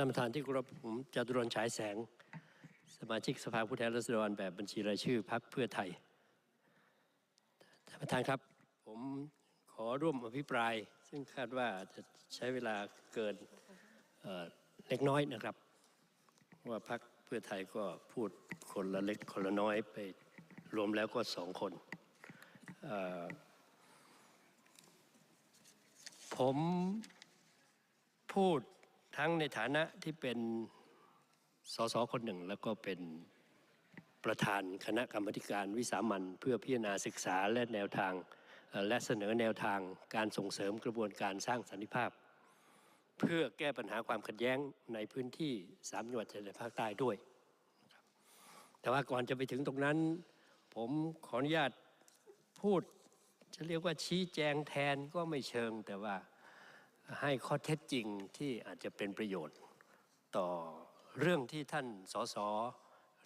ท่านประธานที่เคารพผมจตุรนฉายแสง สมาชิกสภาผู้แทนราษฎรแบบบัญชีรายชื่อพรรคเพื่อไทย ท่านประธานครับ ผมขอร่วมอภิปราย ซึ่งคาดว่าจะใช้เวลาเกินเเล็กน้อยนะครับ ว่าพรรคเพื่อไทยก็พูดคนละเล็กคนละน้อยไปรวมแล้วก็สองคน ผมพูด ทั้งในฐานะที่เป็นสสคนหนึ่ง แล้วก็เป็นประธานคณะกรรมการวิสามันเพื่อพิจารณาศึกษาและแนวทาง และเสนอแนวทางการส่งเสริมกระบวนการสร้างสันติภาพ เพื่อแก้ปัญหาความขัดแย้งในพื้นที่สามจังหวัดชายแดนภาคใต้ด้วย แต่ว่าก่อนจะไปถึงตรงนั้น ผมขออนุญาตพูดจะเรียกว่าชี้แจงแทนก็ไม่เชิงแต่ว่า ให้ข้อเท็จจริงที่อาจจะเป็นประโยชน์ ต่อเรื่องที่ท่านสส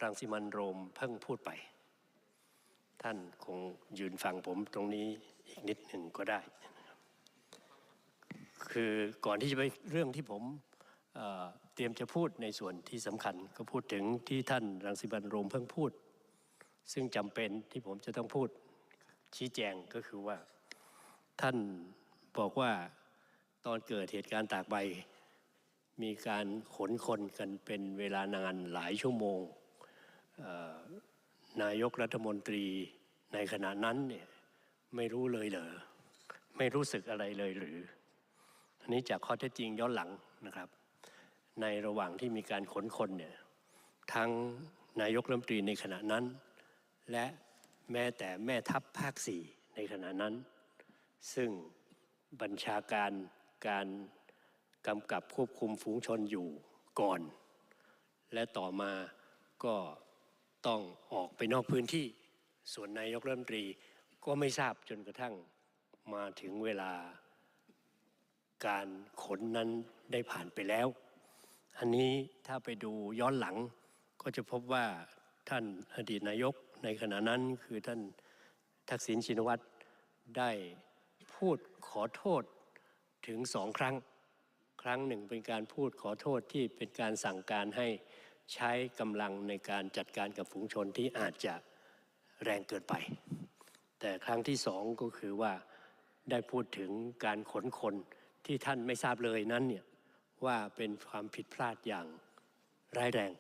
รังสิมันโรมเพิ่งพูดไป ท่านคงยืนฟังผมตรงนี้อีกนิดหนึ่งก็ได้ คือก่อนที่จะไปเรื่องที่ผมเเตรียมจะพูดในส่วนที่สำคัญ ก็พูดถึงที่ท่านรังสิมันโรมเพิ่งพูด ซึ่งจำเป็นที่ผมจะต้องพูดชี้แจงก็คือว่าท่านบอกว่า ตอนเกิดเหตุการณ์ตากใบ มีการขนคนกันเป็นเวลานานหลายชั่วโมง นายกรัฐมนตรีในขณะนั้นเนี่ยไม่รู้เลยเหรอไม่รู้สึกอะไรเลยหรือ อันนี้จากข้อเท็จจริงย้อนหลังนะครับ ในระหว่างที่มีการขนคนเนี่ยทั้งนายกรัฐมนตรีในขณะนั้น และแม้แต่แม่ทัพภาคสี่ในขณะนั้น ซึ่งบัญชาการ การกำกับควบคุมฝูงชนอยู่ก่อน และต่อมาก็ต้องออกไปนอกพื้นที่ ส่วนนายกรัฐมนตรีก็ไม่ทราบจนกระทั่งมาถึงเวลาการขนนั้นได้ผ่านไปแล้ว อันนี้ถ้าไปดูย้อนหลังก็จะพบว่าท่านอดีตนายกในขณะนั้นคือท่านทักษิณชินวัตรได้พูดขอโทษ ถึงสองครั้ง ครั้งหนึ่งเป็นการพูดขอโทษที่เป็นการสั่งการให้ใช้กำลังในการจัดการกับฝูงชนที่อาจจะแรงเกินไป แต่ครั้งที่สองก็คือว่าได้พูดถึงการขนคนที่ท่านไม่ทราบเลยนั้นเนี่ยว่าเป็นความผิดพลาดอย่างร้ายแรง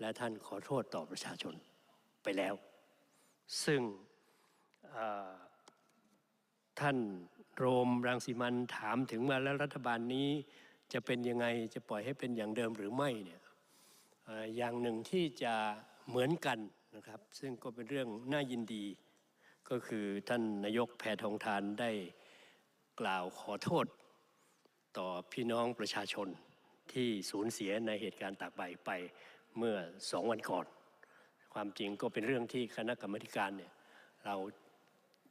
และท่านขอโทษต่อประชาชนไปแล้ว ซึ่งท่าน โรมรังสิมันถามถึงมาแล้วรัฐบาลนี้จะเป็นยังไงจะปล่อยให้เป็นอย่างเดิมหรือไม่เนี่ยอย่างหนึ่งที่จะเหมือนกันนะครับ ซึ่งก็เป็นเรื่องน่ายินดี ก็คือท่านนายกแพทองทานได้กล่าวขอโทษ ต่อพี่น้องประชาชนที่สูญเสียในเหตุการณ์ตากใบไปเมื่อสองวันก่อน ความจริงก็เป็นเรื่องที่คณะกรรมการเนี่ยเรา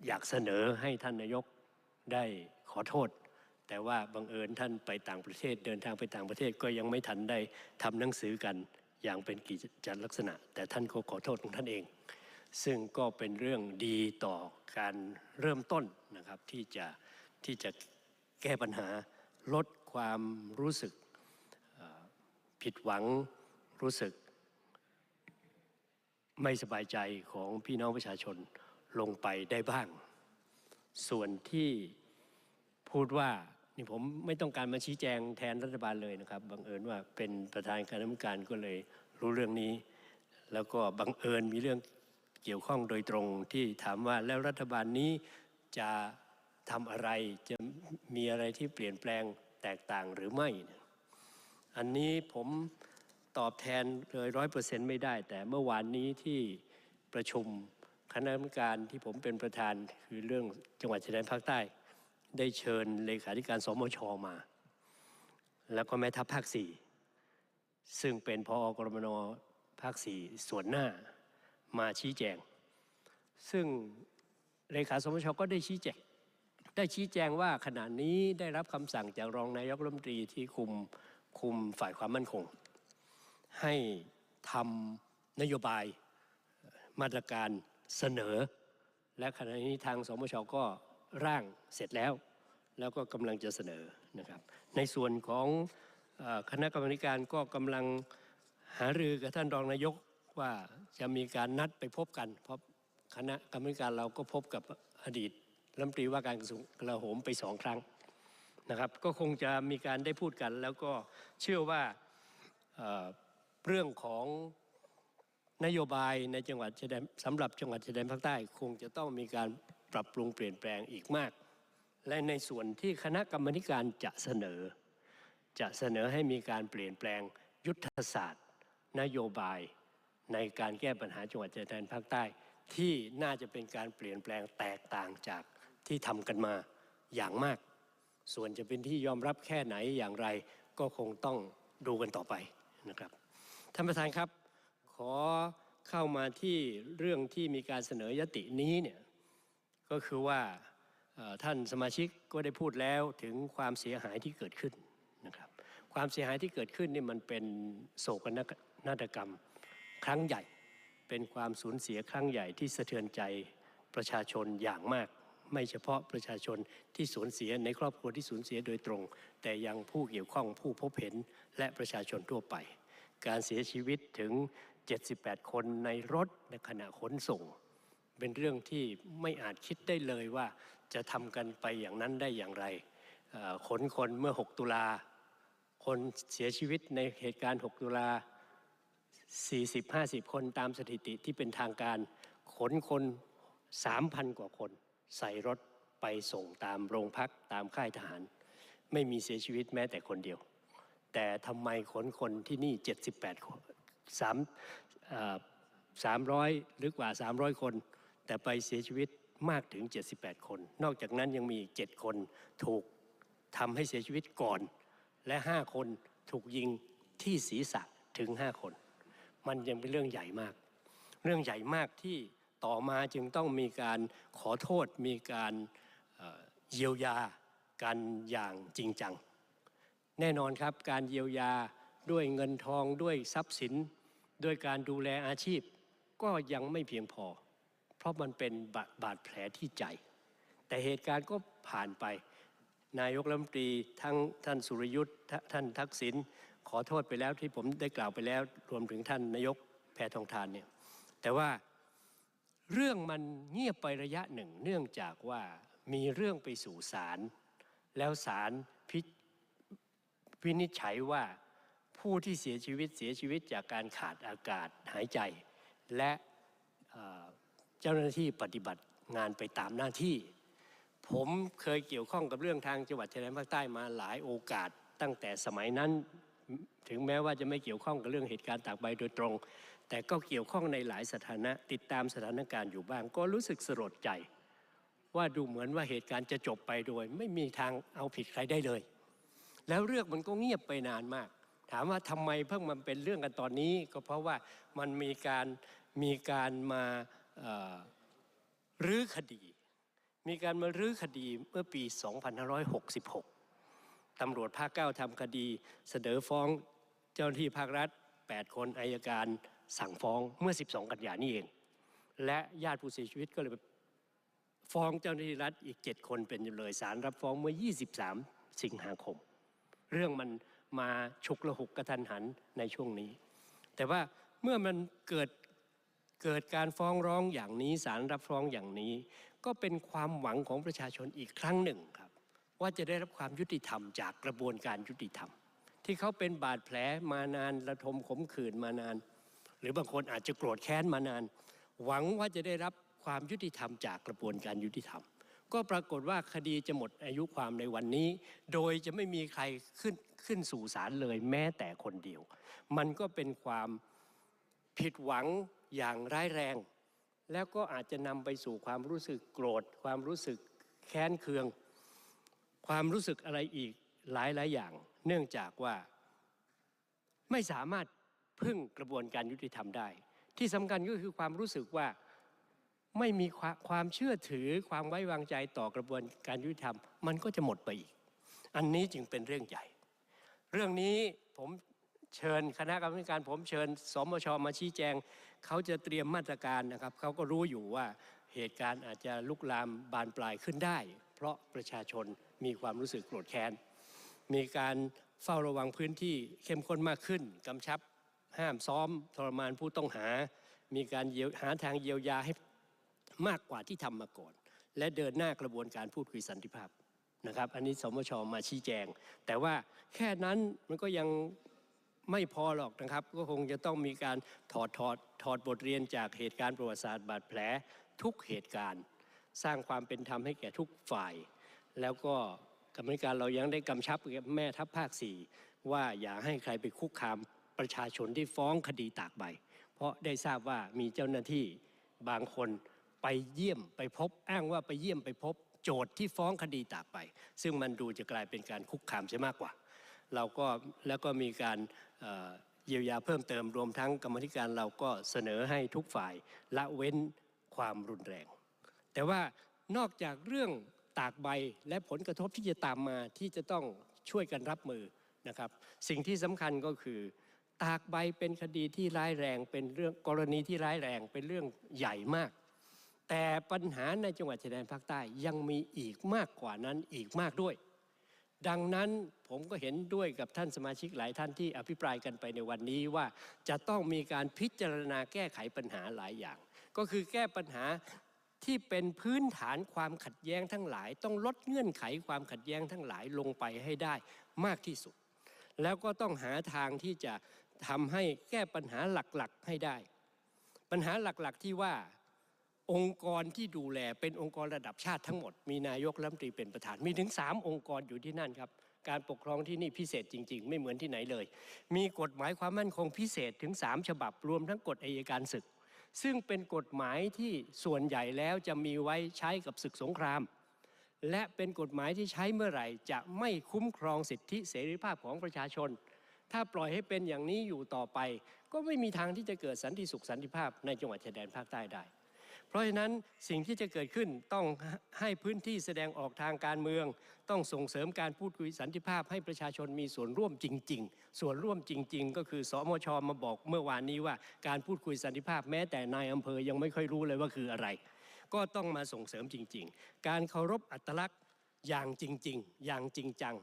อยากเสนอให้ท่านนายก ได้ขอโทษ แต่ว่าบังเอิญท่านไปต่างประเทศ เดินทางไปต่างประเทศก็ยังไม่ทันได้ทำหนังสือกันอย่างเป็นกิจจลักษณะ แต่ท่านก็ขอโทษของท่านเอง ซึ่งก็เป็นเรื่องดีต่อการเริ่มต้นนะครับที่จะที่จะแก้ปัญหาลดความรู้สึกผิดหวังรู้สึก ไม่สบายใจของพี่น้องประชาชนลงไปได้บ้าง ส่วนที่พูดว่านี่ผมไม่ต้องการมาชี้แจงแทนรัฐบาลเลยนะครับบังเอิญว่าเป็นประธานคณะกรรมการก็เลยรู้เรื่องนี้ แล้วก็บังเอิญมีเรื่องเกี่ยวข้องโดยตรงที่ถามว่าแล้วรัฐบาลนี้จะทำอะไรจะมีอะไรที่เปลี่ยนแปลงแตกต่างหรือไม่ อันนี้ผมตอบแทนเลยร้อยเปอร์เซ็นต์ไม่ได้ แต่เมื่อวานนี้ที่ประชุม คณะกรรมการที่ผมเป็นประธานคือเรื่องจังหวัดชายแดนภาคใต้ ได้เชิญเลขาธิการสมชมา แล้วก็แม่ทัพภาคสี่ซึ่งเป็นพอกรมนภาคสี่ส่วนหน้ามาชี้แจง ซึ่งเลขาสมชก็ได้ชี้แจงได้ชี้แจงว่าขณะนี้ได้รับคำสั่งจากรองนายกรัฐมนตรีที่คุมคุมฝ่ายความมั่นคง ให้ทำนโยบายมาตรการ เสนอ และขณะนี้ทางสมชก็ร่างเสร็จแล้ว แล้วก็กำลังจะเสนอนะครับ ในส่วนของคณะกรรมการก็กำลังหารือกับท่านรองนายกว่าจะมีการนัดไปพบกัน เพราะคณะกรรมการเราก็พบกับอดีตรัฐมนตรีว่าการกระทรวงกลาโหมไปสองครั้งนะครับ ก็คงจะมีการได้พูดกัน แล้วก็เชื่อว่าเเรื่องของ นโยบายในจังหวัดชายแดนสำหรับจังหวัดชายแดนภาคใต้คงจะต้องมีการปรับปรุงเปลี่ยนแปลงอีกมาก และในส่วนที่คณะกรรมการจะเสนอ จะเสนอให้มีการเปลี่ยนแปลงยุทธศาสตร์ นโยบายในการแก้ปัญหาจังหวัดชายแดนภาคใต้ ที่น่าจะเป็นการเปลี่ยนแปลงแตกต่างจากที่ทำกันมาอย่างมาก ส่วนจะเป็นที่ยอมรับแค่ไหนอย่างไร ก็คงต้องดูกันต่อไปนะครับท่านประธานครับ อเข้ามาที่เรื่องที่มีการเสนอยตินี้เนี่ยก็คือว่าท่านสมาชิกก็ได้พูดแล้วถึงความเสียหายที่เกิดขึ้นนะครับความเสียหายที่เกิดขึ้นนี่มันเป็นโศกนาฏกรรมครั้งใหญ่ เป็นความสูญเสียครั้งใหญ่ที่สะเทือนใจประชาชนอย่างมาก ไม่เฉพาะประชาชนที่สูญเสียในครอบครัวที่สูญเสียโดยตรง แต่ยังผู้เกี่ยวข้องผู้พบเห็นและประชาชนทั่วไป การเสียชีวิตถึง 78 คนในรถในขณะขนส่ง เป็นเรื่องที่ไม่อาจคิดได้เลยว่าจะทำกันไปอย่างนั้นได้อย่างไรขนคนเมื่อ 6 ตุลา คนเสียชีวิตในเหตุการณ์ 6 ตุลา 40-50 คนตามสถิติที่เป็นทางการ ขนคน 3,000 กว่าคน ใส่รถไปส่งตามโรงพักตามค่ายทหาร ไม่มีเสียชีวิตแม้แต่คนเดียว แต่ทำไมขนคนที่นี่ 78 สามสามร้อยหรือกว่า 300 คน แต่ไปเสียชีวิตมากถึง 78 คน นอกจากนั้นยังมีอีก7คนถูกทำให้เสียชีวิตก่อน และ 5 คนถูกยิงที่ศีรษะถึง 5 คน มันยังเป็นเรื่องใหญ่มาก เรื่องใหญ่มากที่ต่อมาจึงต้องมีการขอโทษมีการเยียวยากันอย่างจริงจัง แน่นอนครับการเยียวยา ด้วยเงินทองด้วยทรัพย์สิน ด้วยการดูแลอาชีพ ก็ยังไม่เพียงพอ เพราะมันเป็นบาบาดแผลที่ใจ แต่เหตุการณ์ก็ผ่านไป นายกรัฐมนตรีทั้งท่านสุรยุทธ์ท่านทักษิณขอโทษไปแล้วที่ผมได้กล่าวไปแล้ว รวมถึงท่านนายกแพทองทานเนี่ยแต่ว่าเรื่องมันเงียบไประยะหนึ่ง เนื่องจากว่ามีเรื่องไปสู่ศาลแล้วศาลพิวินิจฉัยว่า ผู้ที่เสียชีวิตเสียชีวิตจากการขาดอากาศหายใจ และเจ้าหน้าที่ปฏิบัติงานไปตามหน้าที่ ผมเคยเกี่ยวข้องกับเรื่องทางจังหวัดชายแดนภาคใต้มาหลายโอกาสตั้งแต่สมัยนั้นถึงแม้ว่าจะไม่เกี่ยวข้องกับเรื่องเหตุการณ์ตากใบโดยตรง แต่ก็เกี่ยวข้องในหลายสถานะติดตามสถานการณ์อยู่บ้าง ก็รู้สึกสลดใจ ว่าดูเหมือนว่าเหตุการณ์จะจบไปโดย ไม่มีทางเอาผิดใครได้เลย แล้วเรื่องมันก็เงียบไปนานมาก ถามว่าทำไมเพิ่งมันเป็นเรื่องกันตอนนี้ ก็เพราะว่ามันมีการมีการมารื้อคดี มีการมารื้อคดีเมื่อปี 2566ตำรวจภาคเก้าทำคดี เสนอฟ้องเจ้าหน้าที่ภาครัฐ 8 คนอายการสั่งฟ้องเมื่อ 12 กันยานี้เอง และญาติผู้เสียชีวิตก็เลยไปฟ้องเจ้าหน้าที่รัฐอีก 7 คนเป็นจำเลยสารรับฟ้องเมื่อ 23 สิงหาคม เรื่องมัน มาฉุกละหุกกระทันหันในช่วงนี้ แต่ว่าเมื่อมันเกิดเกิดการฟ้องร้องอย่างนี้สารรับฟ้องอย่างนี้ ก็เป็นความหวังของประชาชนอีกครั้งหนึ่งครับ ว่าจะได้รับความยุติธรรมจากกระบวนการยุติธรรม ที่เขาเป็นบาดแผลมานานระทมขมขื่นมานาน หรือบางคนอาจจะโกรธแค้นมานาน หวังว่าจะได้รับความยุติธรรมจากกระบวนการยุติธรรม ก็ปรากฏว่าคดีจะหมดอายุความในวันนี้ โดยจะไม่มีใครขึ้น ขึ้นสู่ศาลเลยแม้แต่คนเดียว มันก็เป็นความผิดหวังอย่างร้ายแรง แล้วก็อาจจะนำไปสู่ความรู้สึกโกรธ ความรู้สึกแค้นเคือง ความรู้สึกอะไรอีกหลายหลายอย่าง เนื่องจากว่าไม่สามารถพึ่งกระบวนการยุติธรรมได้ ที่สำคัญก็คือความรู้สึกว่าไม่มีความเชื่อถือความไว้วางใจต่อกระบวนการยุติธรรม มันก็จะหมดไปอีก อันนี้จึงเป็นเรื่องใหญ่ เรื่องนี้ผมเชิญคณะกรรมการผมเชิญสมชมาชี้แจง เขาจะเตรียมมาตรการนะครับเขาก็รู้อยู่ว่าเหตุการณ์อาจจะลุกลามบานปลายขึ้นได้ เพราะประชาชนมีความรู้สึกโกรธแค้น มีการเฝ้าระวังพื้นที่เข้มข้นมากขึ้นกำชับห้ามซ้อมทรมานผู้ต้องหา มีการหาทางเยียวยาให้มากกว่าที่ทำมาก่อน และเดินหน้ากระบวนการพูดคุยสันติภาพ นะครับ อันนี้สมชมาชี้แจง แต่ว่าแค่นั้นมันก็ยังไม่พอหรอกนะครับ ก็คงจะต้องมีการถอดถอดถอดบทเรียนจากเหตุการณ์ประวัติศาสตร์บาดแผลทุกเหตุการณ์ สร้างความเป็นธรรมให้แก่ทุกฝ่าย แล้วก็กรรมการเรายังได้กำชับกับแม่ทัพภาคสี่ว่าอย่าให้ใครไปคุกคามประชาชนที่ฟ้องคดีตากใบ เพราะได้ทราบว่ามีเจ้าหน้าที่บางคนไปเยี่ยมไปพบ อ้างว่าไปเยี่ยมไปพบ โจทย์ที่ฟ้องคดีตากใบซึ่งมันดูจะกลายเป็นการคุกคามใช่มากกว่า เราก็แล้วก็มีการเยียวยาเพิ่มเติมรวมทั้งกรรมธิการเราก็เสนอให้ทุกฝ่ายละเว้นความรุนแรง แต่ว่านอกจากเรื่องตากใบและผลกระทบที่จะตามมาที่จะต้องช่วยกันรับมือนะครับ สิ่งที่สำคัญก็คือ ตากใบเป็นคดีที่ร้ายแรง เป็นเรื่องกรณีที่ร้ายแรง เป็นเรื่องใหญ่มาก แต่ปัญหาในจังหวัดชายแดนภาคใต้ยังมีอีกมากกว่านั้นอีกมากด้วย ดังนั้นผมก็เห็นด้วยกับท่านสมาชิกหลายท่านที่อภิปรายกันไปในวันนี้ว่าจะต้องมีการพิจารณาแก้ไขปัญหาหลายอย่าง ก็คือแก้ปัญหาที่เป็นพื้นฐานความขัดแย้งทั้งหลาย ต้องลดเงื่อนไขความขัดแย้งทั้งหลายลงไปให้ได้มากที่สุด แล้วก็ต้องหาทางที่จะทำให้แก้ปัญหาหลักๆให้ได้ ปัญหาหลักๆที่ว่า องค์กรที่ดูแลเป็นองค์กรระดับชาติทั้งหมด มีนายกรัฐมนตรีเป็นประธาน มีถึง 3 องค์กรอยู่ที่นั่นครับ การปกครองที่นี่พิเศษจริง ๆ ไม่เหมือนที่ไหนเลย มีกฎหมายความมั่นคงพิเศษถึง 3 ฉบับรวมทั้งกฎอัยการศึก ซึ่งเป็นกฎหมายที่ส่วนใหญ่แล้วจะมีไว้ใช้กับศึกสงคราม และเป็นกฎหมายที่ใช้เมื่อไหร่ จะไม่คุ้มครองสิทธิเสรีภาพของประชาชน ถ้าปล่อยให้เป็นอย่างนี้อยู่ต่อไป ก็ไม่มีทางที่จะเกิดสันติสุขสันติภาพในจังหวัดชายแดนภาคใต้ได้ เพราะฉะนั้นสิ่งที่จะเกิดขึ้นต้องให้พื้นที่แสดงออกทางการเมือง ต้องส่งเสริมการพูดคุยสันติภาพให้ประชาชนมีส่วนร่วมจริง ๆ ส่วนร่วมจริง ๆ ก็คือสมชมาบอกเมื่อวานนี้ว่าการพูดคุยสันติภาพแม้แต่นายอำเภอยังไม่ค่อยรู้เลยว่าคืออะไร ก็ต้องมาส่งเสริมจริง ๆ การเคารพอัตลักษณ์อย่างจริง ๆ อย่างจริงจัง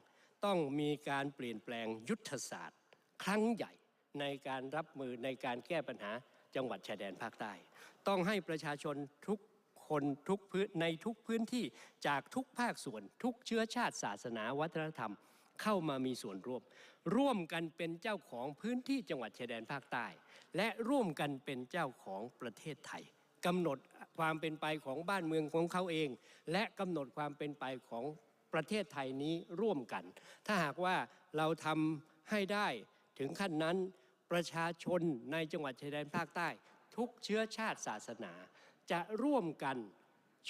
ต้องมีการเปลี่ยนแปลงยุทธศาสตร์ ครั้งใหญ่ในการรับมือในการแก้ปัญหาจังหวัดชายแดนภาคใต้ต้องให้ประชาชนทุกคนทุกพื้นในทุกพื้นที่จากทุกภาคส่วน ทุกเชื้อชาติศาสนาวัฒนธรรม เข้ามามีส่วนร่วม ร่วมกันเป็นเจ้าของพื้นที่จังหวัดชายแดนภาคใต้ และร่วมกันเป็นเจ้าของประเทศไทยกำหนดความเป็นไปของบ้านเมืองของเขาเอง และกำหนดความเป็นไปของประเทศไทยนี้ร่วมกัน ถ้าหากว่าเราทำให้ได้ถึงขั้นนั้นประชาชนในจังหวัดชายแดนภาคใต้ ทุกเชื้อชาติศาสนา จะร่วมกัน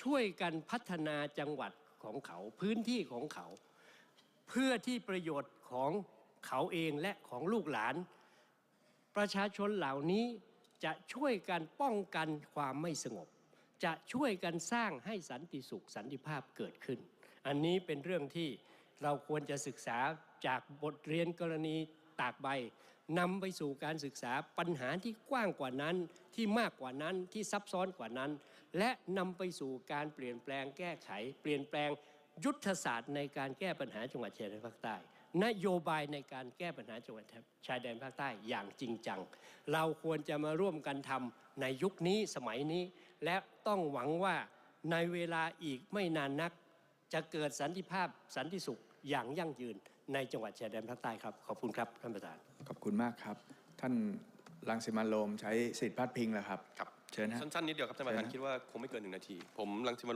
ช่วยกันพัฒนาจังหวัดของเขาพื้นที่ของเขา เพื่อที่ประโยชน์ของเขาเองและของลูกหลาน ประชาชนเหล่านี้จะช่วยกันป้องกันความไม่สงบ จะช่วยกันสร้างให้สันติสุขสันติภาพเกิดขึ้น อันนี้เป็นเรื่องที่เราควรจะศึกษาจากบทเรียนกรณีตากใบ นำไปสู่การศึกษาปัญหาที่กว้างกว่านั้นที่มากกว่านั้นที่ซับซ้อนกว่านั้น และนำไปสู่การเปลี่ยนแปลงแก้ไข เปลี่ยนแปลงยุทธศาสตร์ในการแก้ปัญหาจังหวัดชายแดนภาคใต้ นโยบายในการแก้ปัญหาจังหวัดชายแดนภาคใต้อย่างจริงจัง เราควรจะมาร่วมกันทำในยุคนี้สมัยนี้ และต้องหวังว่าในเวลาอีกไม่นานนัก จะเกิดสันติภาพสันติสุขอย่างยั่งยืนในจังหวัดชายแดนภาคใต้ครับ ขอบคุณครับท่านประธาน ขอบคุณมากครับ ท่านรังสิมันต์โรมใช้สิทธิพาดพิงแล้วครับ ครับ เชิญฮะ สั้นๆนิดเดียวครับท่านประธานเชิญนะคิดว่าคงไม่เกินหนึ่งนาที ผมรังสิมันต์